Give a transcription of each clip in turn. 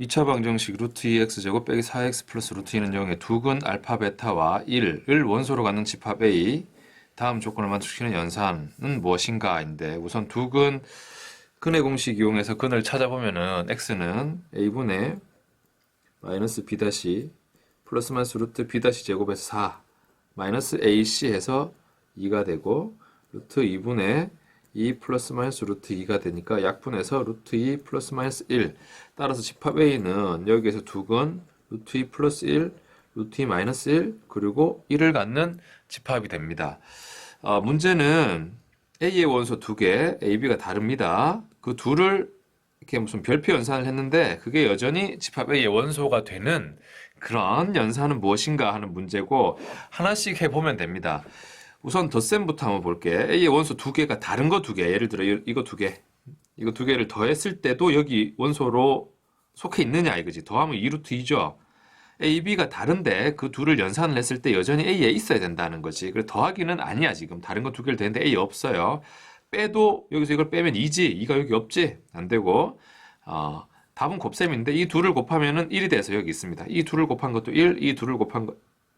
2차 방정식 루트 2x 제곱 빼기 4x 플러스 루트 2는 0의 두근 알파 베타와 1을 원소로 갖는 집합 A. 다음 조건을 만족시키는 연산은 무엇인가인데 우선 두근 근의 공식 이용해서 근을 찾아보면은 x는 a분의 마이너스 b 다시 플러스 마이너스 루트 b 다시 제곱에서 4 마이너스 ac 해서 2가 되고 루트 2분의 2 플러스 마이너스 루트 2가 되니까 약분해서 루트 2 플러스 마이너스 1 따라서 집합 A는 여기에서 두근 루트 2 플러스 1 루트 2 마이너스 1 그리고 1을 갖는 집합이 됩니다. 어, 문제는 A의 원소 두 개, A, B가 다릅니다. 그 둘을 이렇게 무슨 별표 연산을 했는데 그게 여전히 집합 A의 원소가 되는 그런 연산은 무엇인가 하는 문제고 하나씩 해보면 됩니다. 우선 덧셈부터 한번 볼게. A의 원소 두 개가 다른 거 두 개. 예를 들어 이- 이거 두 개. 이거 두 개를 더했을 때도 여기 원소로 속해 있느냐 이거지. 더하면 2루트 2죠. A, B가 다른데 그 둘을 연산을 했을 때 여전히 A에 있어야 된다는 거지. 그래 더하기는 아니야 지금. 다른 거 두 개를 더했는데 A 없어요. 빼도 여기서 이걸 빼면 2지. 2가 여기 없지. 안 되고 어, 답은 곱셈인데 이 둘을 곱하면은 1이 돼서 여기 있습니다. 이 둘을 곱한 것도 1, 이 둘을 곱한 것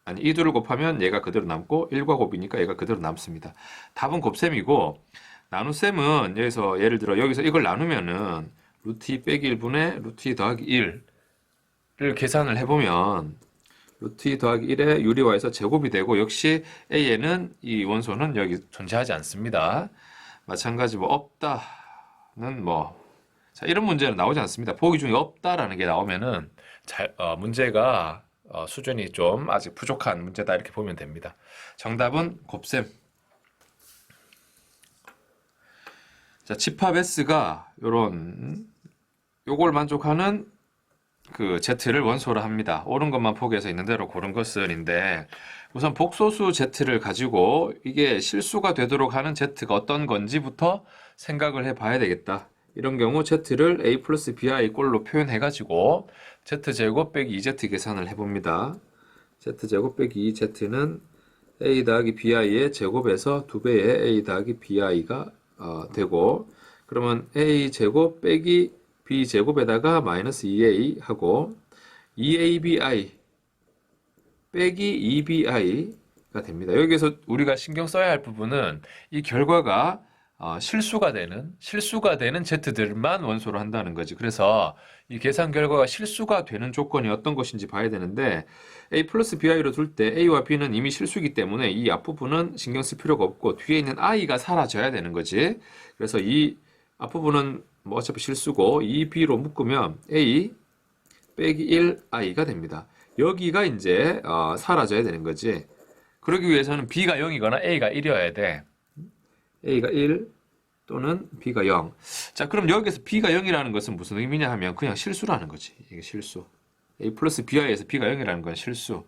아니 이 둘을 곱하면 얘가 그대로 남고 1과 곱이니까 얘가 그대로 남습니다. 답은 곱셈이고 나눗셈은 여기서 예를 들어 여기서 이걸 나누면은 루트 2 빼기 1분의 루트 2 더하기 1을 계산을 해보면 루트 2 더하기 1에 유리화해서 제곱이 되고 역시 A에는 이 원소는 여기 존재하지 않습니다. 마찬가지 뭐 없다는 뭐 자, 이런 문제는 나오지 않습니다. 보기 중에 없다라는 게 나오면은 잘, 어, 문제가 어, 수준이 좀 아직 부족한 문제다 이렇게 보면 됩니다. 정답은 곱셈. 자, S가 요런 요걸 만족하는 그 Z를 원소로 합니다. 옳은 것만 포기해서 있는 대로 고른 것은인데 우선 복소수 Z를 가지고 이게 실수가 되도록 하는 Z가 어떤 건지부터 생각을 해봐야 되겠다. 이런 경우 Z를 A 플러스 BI 꼴로 표현해가지고 Z제곱 빼기 2Z 계산을 해봅니다. Z제곱 빼기 2Z는 A 더하기 BI의 제곱에서 2배의 A 더하기 BI가 어, 되고 그러면 A 제곱 빼기 B 제곱에다가 마이너스 2A 하고 2ABI 빼기 2BI가 됩니다. 여기서 우리가 신경 써야 할 부분은 이 결과가 어, 실수가 되는 실수가 되는 Z들만 원소로 한다는 거지. 그래서 이 계산 결과가 실수가 되는 조건이 어떤 것인지 봐야 되는데 A 플러스 BI로 둘 때 A와 B는 이미 실수이기 때문에 이 앞부분은 신경 쓸 필요가 없고 뒤에 있는 I가 사라져야 되는 거지. 그래서 이 앞부분은 뭐 어차피 실수고 이 B로 묶으면 A 빼기 1I가 됩니다. 여기가 이제 어, 사라져야 되는 거지. 그러기 위해서는 B가 0이거나 A가 1이어야 돼. A가 1 또는 B가 0. 자, 그럼 여기서 B가 0이라는 것은 무슨 의미냐 하면 그냥 실수라는 거지. 이게 실수. A 플러스 BI에서 B가 0이라는 건 실수.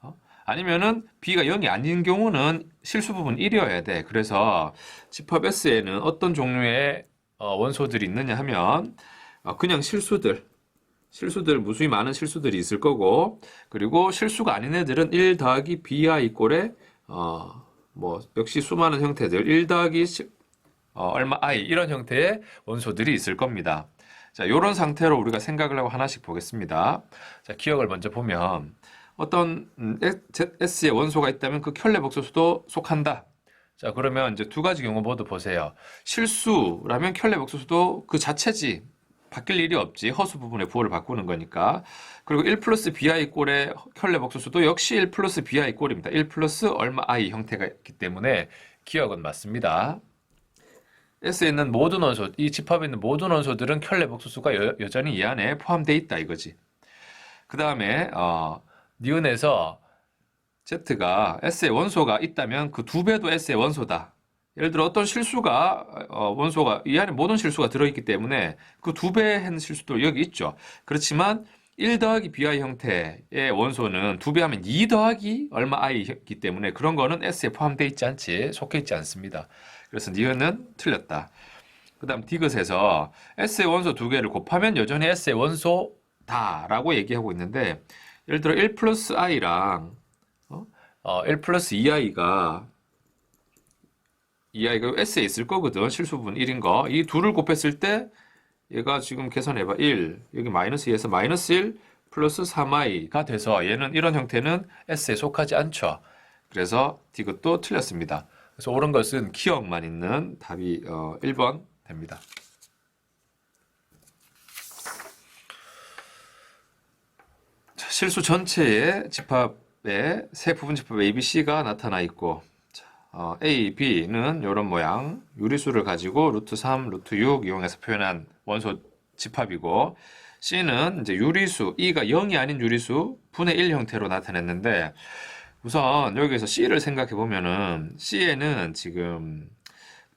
어? 아니면은 B가 0이 아닌 경우는 실수 부분 1이어야 돼. 그래서 집합 S에는 어떤 종류의 어, 원소들이 있느냐 하면 어, 그냥 실수들. 실수들 무수히 많은 실수들이 있을 거고 그리고 실수가 아닌 애들은 1 더하기 BI 꼴에 어, 뭐 역시 수많은 형태들 1 더하기 시- 어, 얼마 i 이런 형태의 원소들이 있을 겁니다. 자, 요런 상태로 우리가 생각을 하고 하나씩 보겠습니다. 자, 기억을 먼저 보면 어떤 음, S의 원소가 있다면 그 켤레 복소수도 속한다. 자, 그러면 이제 두 가지 경우 모두 보세요. 실수라면 켤레 복소수도 그 자체지. 바뀔 일이 없지. 허수 부분의 부호를 바꾸는 거니까. 그리고 1 플러스 bi 꼴의 켤레 복소수도 역시 1 플러스 bi 꼴입니다. 1 플러스 얼마 i 형태가 있기 때문에 기억은 맞습니다. S에 있는 모든 원소, 이 집합에 있는 모든 원소들은 켤레 복소수가 여, 여전히 이 안에 포함되어 있다 이거지. 그 다음에 어, 니은에서 Z가 S의 원소가 있다면 그 두 배도 S의 원소다. 예를 들어 어떤 실수가 어, 원소가 이 안에 모든 실수가 들어있기 때문에 그 두 배한 실수도 여기 있죠. 그렇지만 1 더하기 bi 형태의 원소는 두 배 하면 2 더하기 얼마 i이기 때문에 그런 거는 S에 포함되어 있지 않지 속해 있지 않습니다. 그래서 니은은 틀렸다. 그 다음 디귿에서 S의 원소 두 개를 곱하면 여전히 S의 원소 다라고 얘기하고 있는데 예를 들어 1 플러스 i랑 어? 어, 1 플러스 2i가 2i가 S에 있을 거거든 실수 부분 1인 거. 이 둘을 곱했을 때 얘가 지금 계산해봐. 1, 여기 마이너스 2에서 마이너스 1 플러스 3i가 돼서 얘는 이런 형태는 S에 속하지 않죠. 그래서 이것도 틀렸습니다. 그래서 옳은 것은 기억만 있는 답이 어, 1번 됩니다. 자, 실수 전체의 집합에 세 부분 집합 A, B, C가 나타나 있고 자, 어, A, B는 이런 모양 유리수를 가지고 루트 3, 루트 6 이용해서 표현한 원소 집합이고 C는 이제 유리수, E가 0이 아닌 유리수 분의 1 형태로 나타냈는데 우선 여기서 C를 생각해 보면은 C에는 지금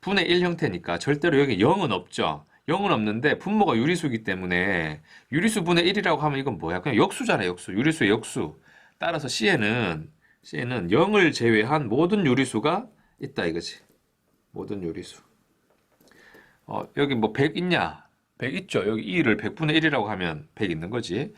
분의 1 형태니까 절대로 여기 0은 없죠. 0은 없는데 분모가 유리수이기 때문에 유리수 분의 1이라고 하면 이건 뭐야? 그냥 역수잖아요, 역수. 유리수의 역수. 따라서 C에는 C에는 0을 제외한 모든 유리수가 있다 이거지. 모든 유리수. 어, 여기 뭐 100 있냐? 100 있죠. 여기 2를 100분의 1이라고 하면 100 있는 거지.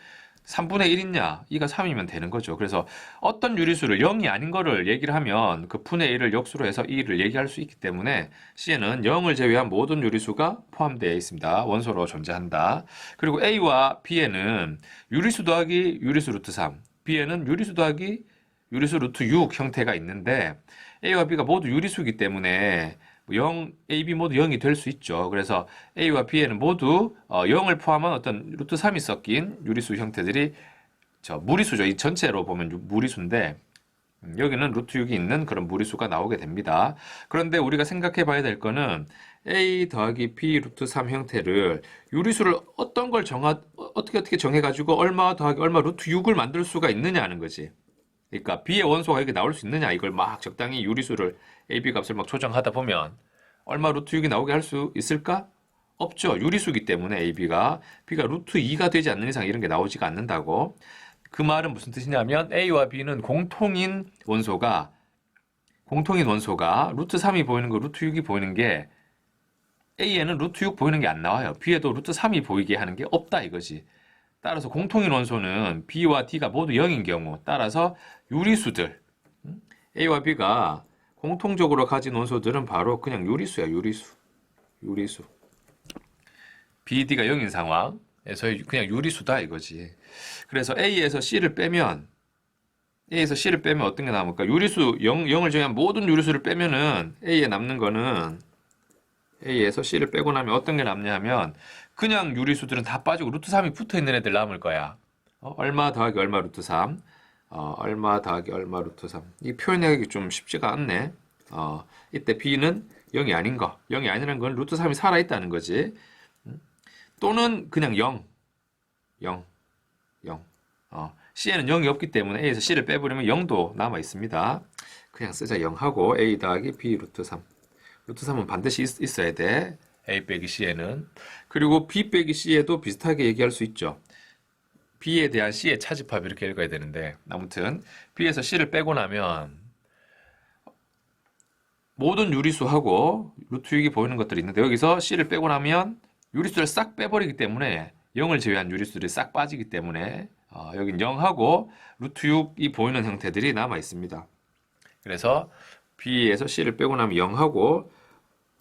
3분의 1 있냐? 2가 3이면 되는 거죠. 그래서 어떤 유리수를 0이 아닌 거를 얘기를 하면 그 분의 1을 역수로 해서 2를 얘기할 수 있기 때문에 C에는 0을 제외한 모든 유리수가 포함되어 있습니다. 원소로 존재한다. 그리고 A와 B에는 유리수 더하기 유리수 루트 3, B에는 유리수 더하기 유리수 루트 6 형태가 있는데 A와 B가 모두 유리수이기 때문에 0, A, B 모두 0이 될 수 있죠. 그래서 A와 B에는 모두 어, 0을 포함한 어떤 루트 3이 섞인 유리수 형태들이 저 무리수죠. 이 전체로 보면 유- 무리수인데 음, 여기는 루트 6이 있는 그런 무리수가 나오게 됩니다. 그런데 우리가 생각해 봐야 될 거는 A 더하기 B 루트 3 형태를 유리수를 어떤 걸 정하, 어, 어떻게 어떻게 정해가지고 얼마 더하기 얼마 루트 6을 만들 수가 있느냐 하는 거지. 그러니까 B의 원소가 이렇게 나올 수 있느냐 이걸 막 적당히 유리수를 A, B 값을 막 조정하다 보면 얼마 루트 6이 나오게 할 수 있을까? 없죠. 유리수기 때문에 A, B가 B가 루트 2가 되지 않는 이상 이런 게 나오지가 않는다고. 그 말은 무슨 뜻이냐면 A와 B는 공통인 원소가 공통인 원소가 루트 3이 보이는 거, 루트 6이 보이는 게 A에는 루트 6 보이는 게 안 나와요. B에도 루트 3이 보이게 하는 게 없다 이거지. 따라서 공통인 원소는 B와 D가 모두 0인 경우 따라서 유리수들 음? A와 B가 공통적으로 가진 원소들은 바로 그냥 유리수야 유리수. 유리수. B, D가 0인 상황에서 그냥 유리수다 이거지. 그래서 A에서 C를 빼면 A에서 C를 빼면 어떤 게 남을까? 유리수 0, 0을 정한 모든 유리수를 빼면은 A에 남는 거는 A에서 C를 빼고 나면 어떤 게 남냐 하면 그냥 유리수들은 다 빠지고 루트 3이 붙어 있는 애들 남을 거야. 어, 얼마 더하기 얼마 루트 3. 어, 얼마 더하기 얼마 루트 3. 이 표현하기 좀 쉽지가 않네. 어, 이때 B는 0이 아닌 거. 0이 아니라는 건 루트 3이 살아있다는 거지. 음? 또는 그냥 0. 0. 0. 어, C에는 0이 없기 때문에 A에서 C를 빼버리면 0도 남아 있습니다. 그냥 쓰자 0하고 A 더하기 B 루트 3. 루트 3은 반드시 있, 있어야 돼. A 빼기 C에는. 그리고 B 빼기 C에도 비슷하게 얘기할 수 있죠. B에 대한 C의 차집합 이렇게 읽어야 되는데 아무튼 B에서 C를 빼고 나면 모든 유리수하고 루트 6이 보이는 것들이 있는데 여기서 C를 빼고 나면 유리수를 싹 빼버리기 때문에 0을 제외한 유리수들이 싹 빠지기 때문에 어, 여긴 0하고 루트 6이 보이는 형태들이 남아 있습니다. 그래서 B에서 C를 빼고 나면 0하고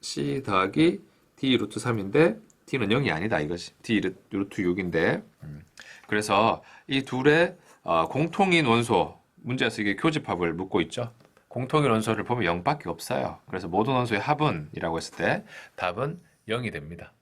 C 더하기 D 루트 3인데 D는 0이 아니다 이것이 D 루- 루트 6인데 음. 그래서 이 둘의 어, 공통인 원소 문제에서 이게 교집합을 묻고 있죠. 공통인 원소를 보면 0밖에 없어요. 그래서 모든 원소의 합은이라고 했을 때 답은 0이 됩니다.